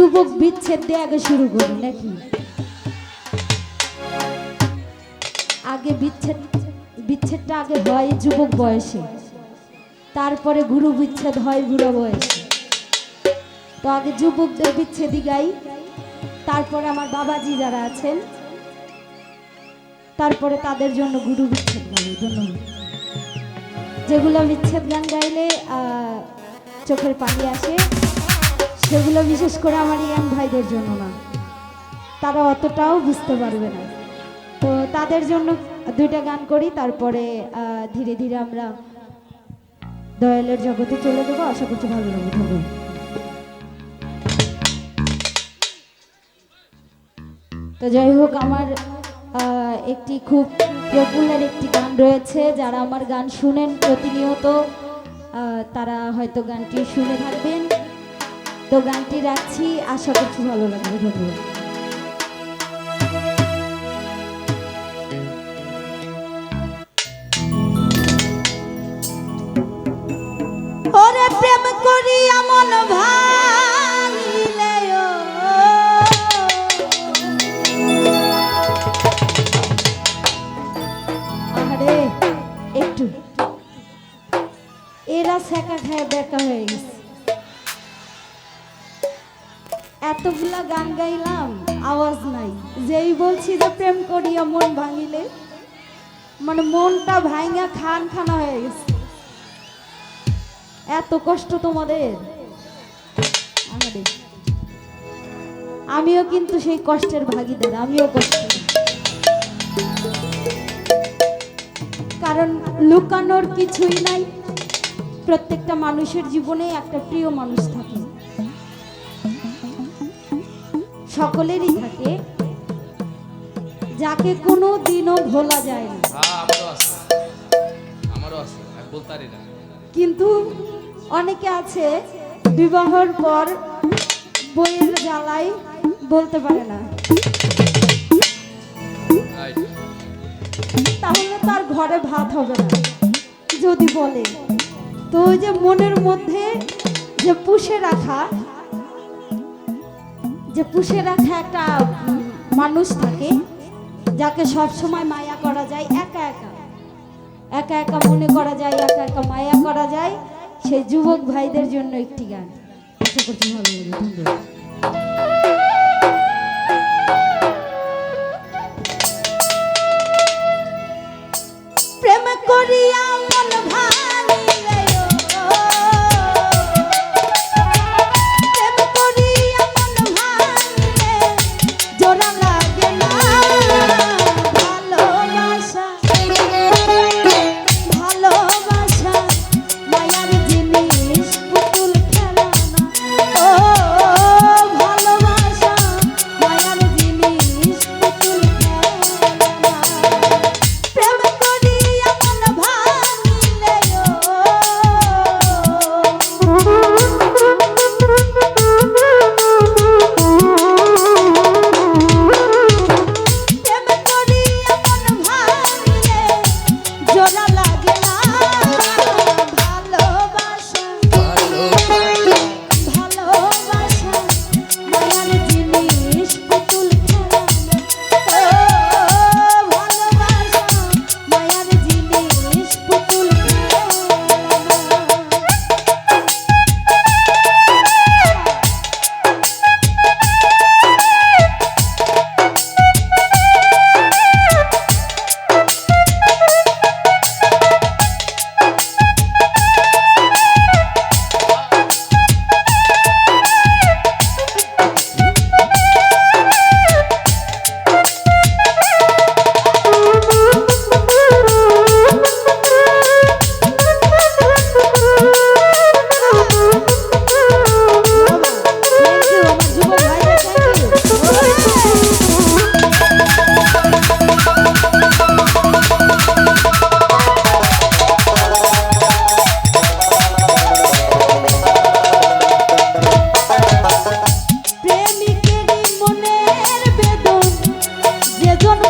যুবক বিচ্ছেদ দিয়ে আগে শুরু করি নাকি? আগে বিচ্ছেদ, বিচ্ছেদটা আগে হয় যুবক বয়সে। তারপরে গুরু বিচ্ছেদ হয় বুড়ো বয়সে। তো আগে যুবকদের বিচ্ছেদই গাই। তারপরে আমার বাবাজি যারা আছেন, তারপরে তাদের জন্য গুরু বিচ্ছেদ গাই। ধন্যবাদ। যেগুলো বিচ্ছেদ গান গাইলে চোখের পানি আসে। সেগুলো বিশেষ করে আমার ইয়াং ভাইদের জন্য না। তারা অতটাও বুঝতে পারবে না। তো তাদের জন্য দুইটা গান করি, তারপরে ধীরে ধীরে আমরা দয়ালের জগতে চলে যাব। আশা করছি ভালো লাগবে। ধন্যবাদ। তো যাই হোক, আমার একটি খুব পপুলার একটি গান রয়েছে। যারা আমার গান শুনেন প্রতিনিয়ত তারা হয়তো গানটি শুনে থাকবেন। তো গানটি রাখছি, আশা করছি ভালো লাগবে ধন্যবাদ। একটু। এরা সেকা খায়, বেকা হয়ে গেছে। এতগুলা গান গাইলাম? আওয়াজ নাই। যেই বলছি যে প্রেম করিয়া মন ভাঙিলে মানে মনটা ভাঙা খান খানা হয়ে গেছে। এত কষ্ট তোমাদের? আমিও কিন্তু সেই কষ্টের ভাগিদার, আমিও কষ্ট। কারণ লুকানোর কিছুই নাই। প্রত্যেকটা মানুষের জীবনে একটা প্রিয় মানুষ থাকে। সকলেরই থাকে। যাকে কোনো দিনও ভোলা যায় না। হ্যাঁ কিন্তু অনেকে আছে বিবাহর পর বইয়ের জ্বালায় বলতে পারে না. তাহলে তার ঘরে ভাত হবে না যদি বলে। তো ওই যে মনের মধ্যে যে পুষে রাখা যে পুষে রাখা একটা মানুষ থাকে, যাকে সব সময় মায়া করা যায়, একা একা। একা একা মনে করা যায়, একা একা মায়া করা যায়। সেই যুবক ভাইদের জন্য একটি গান। ধন্যবাদ।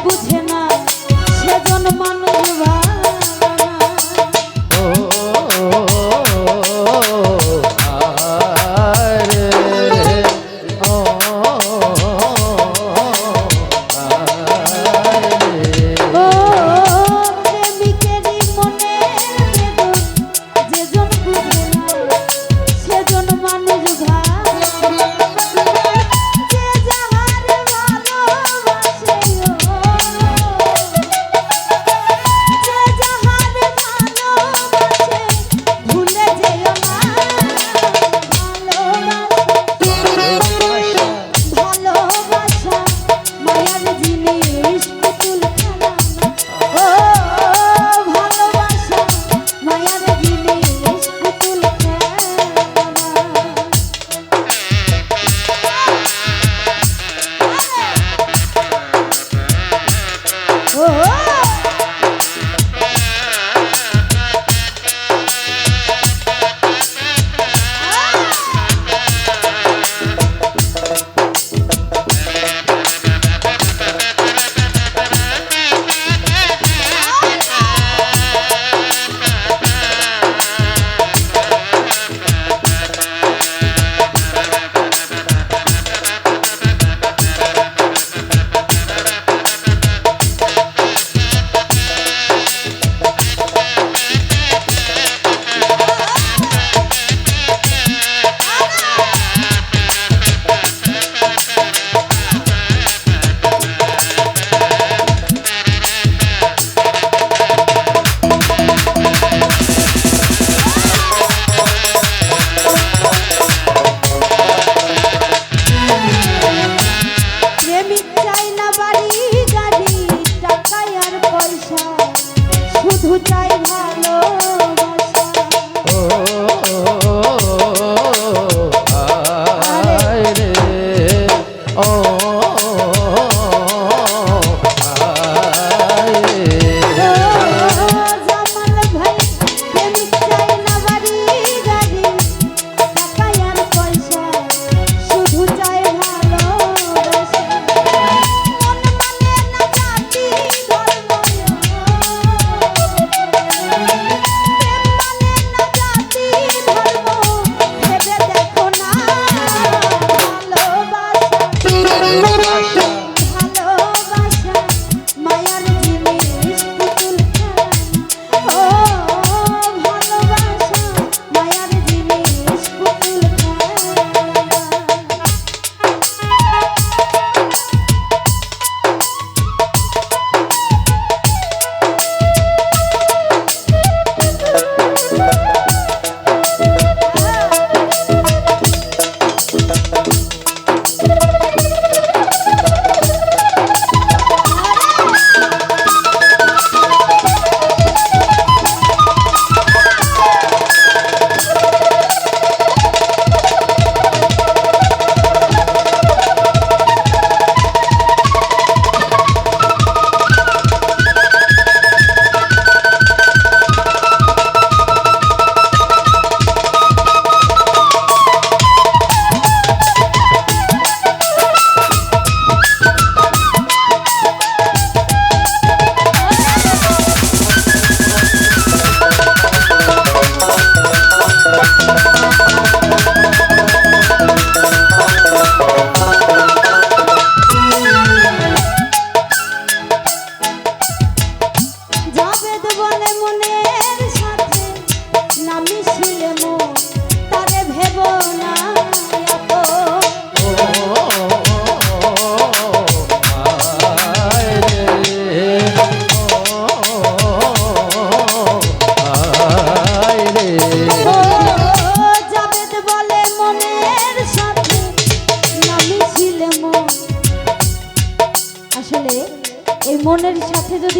বুঝে না। সেজন মানুষ oh.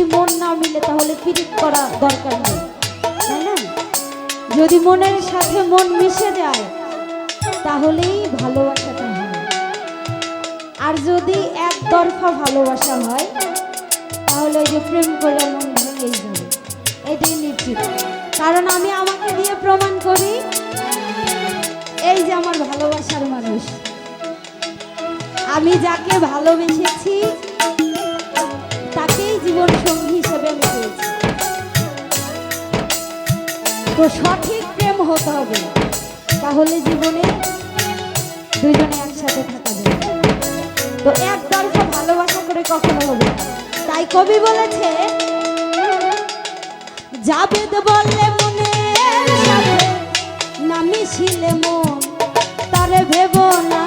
যদি মন না মিলে, তাহলে পিরিত করা দরকার নেই। তাই না যদি মনের সাথে মন মিশে যায়, তাহলেই ভালোবাসাটা হয়। আর যদি একতরফা ভালোবাসা হয়, তাহলে ওই যে প্রেম করে মন ভেঙেই যাবে। এটাই নিশ্চিত। কারণ আমি আমাকে দিয়ে প্রমাণ করি, এই যে আমার ভালোবাসার মানুষ। আমি যাকে ভালোবেসেছি জীবন সঙ্গী হিসেবে আমি পেয়েছি। তো সঠিক প্রেম হতে হবে, তাহলে জীবনে দুইজনে একসাথে থাকা যাবে তো ভালোবাসা করে কখনো হবে তাই কবি বলেছে, জাবেদ বললে মনে না মিশিলে মন, তারে ভেব না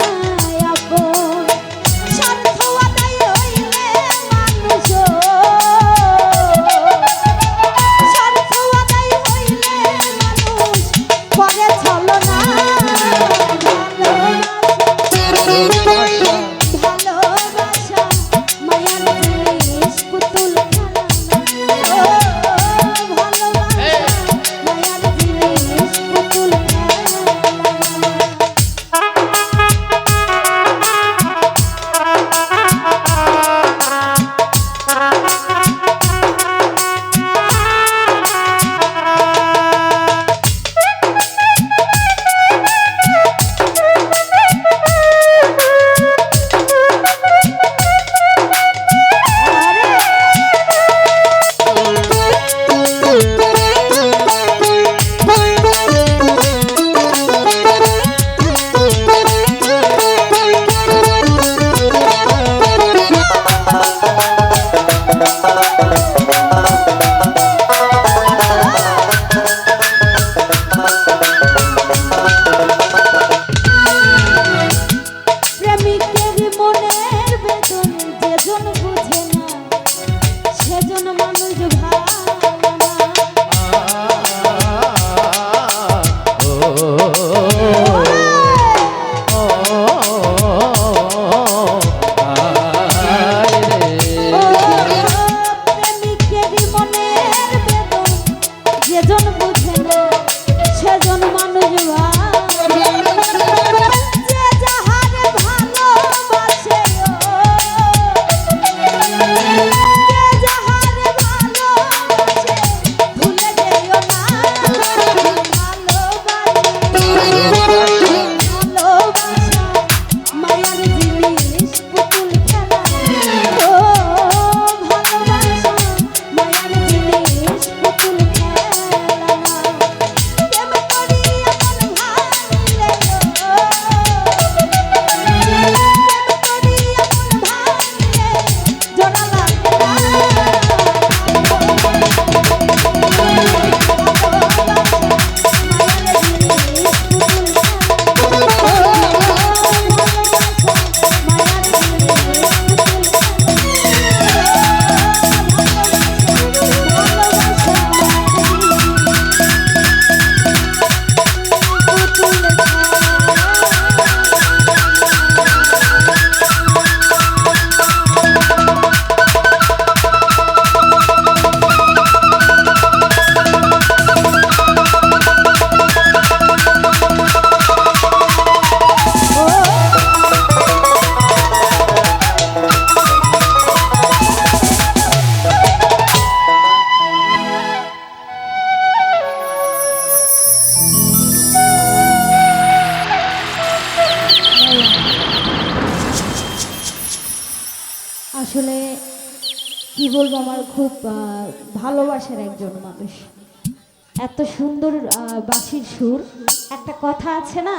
আমার খুব ভালোবাসার একজন মানুষ। এত সুন্দর বাঁশির সুর। একটা কথা আছে না,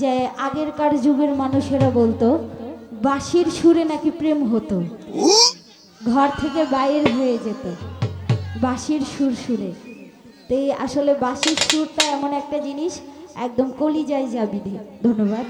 যে আগেরকার যুগের মানুষেরা বলতো, বাঁশির সুরে নাকি প্রেম হতো। ঘর থেকে বাইর হয়ে যেত, বাঁশির সুর সুরে তো আসলে বাঁশির সুরটা এমন একটা জিনিস, একদম কলিজায় যাবি ধন্যবাদ।